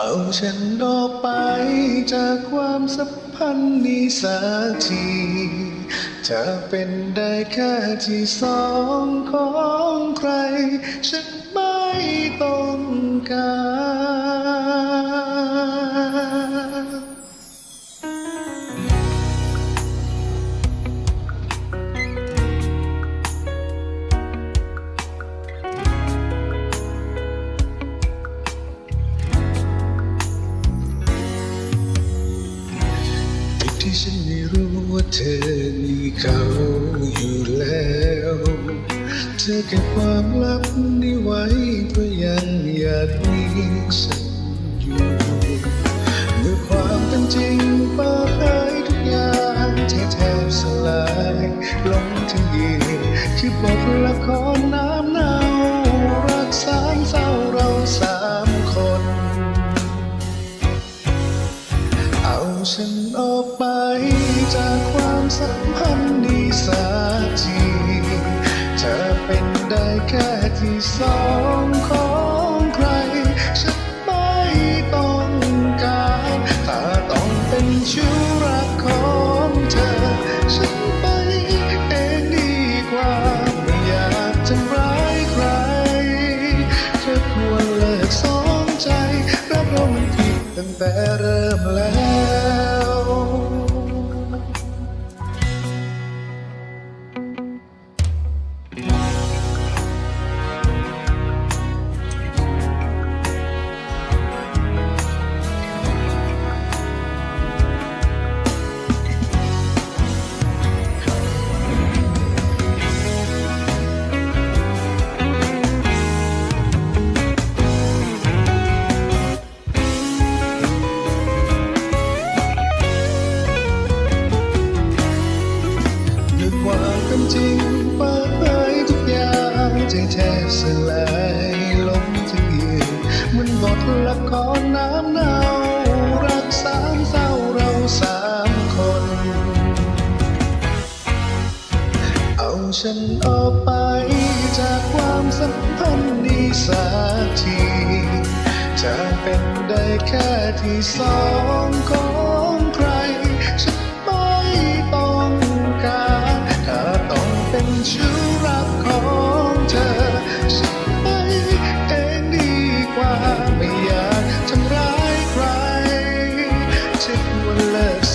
เอาฉันออกไปจากความสัมพันธ์นี้สักทีจะเป็นได้แค่ที่สองของใคร ฉันไม่ต้องการ ที่ฉันไม่รู้ว่าเธอมีเขาอยู่แล้ว เธอเก็บความลับนี้ไว้เพราะยังอยากมีฉันอยู่เมื่อความเป็นจริงปิดเผยทุกอย่างที่แทบสลายลงทั้งยืนคือบทละคร ฉันออกไป จากความสัมพันธ์นี้สักทีจะเป็นได้แค่ที่สองของใคร ฉันไม่ต้องการถ้าต้องเป็นชู้รักของเธอ ฉันไปเองดีกว่าไม่อยากทำร้ายใครเธอควรเลิกสองใจรักเรามันผิดตั้งแต่เริ่มแล้ว ความจริงเปิดเผยทุกอย่างใจแทบสลายลงทั้งยืนมันบทละครน้ำเน่ารักสามเศร้าเราสามคน เอาฉันออกไปจากความสัมพันธ์นี้สักทีจะเป็นได้แค่ที่สองคร ค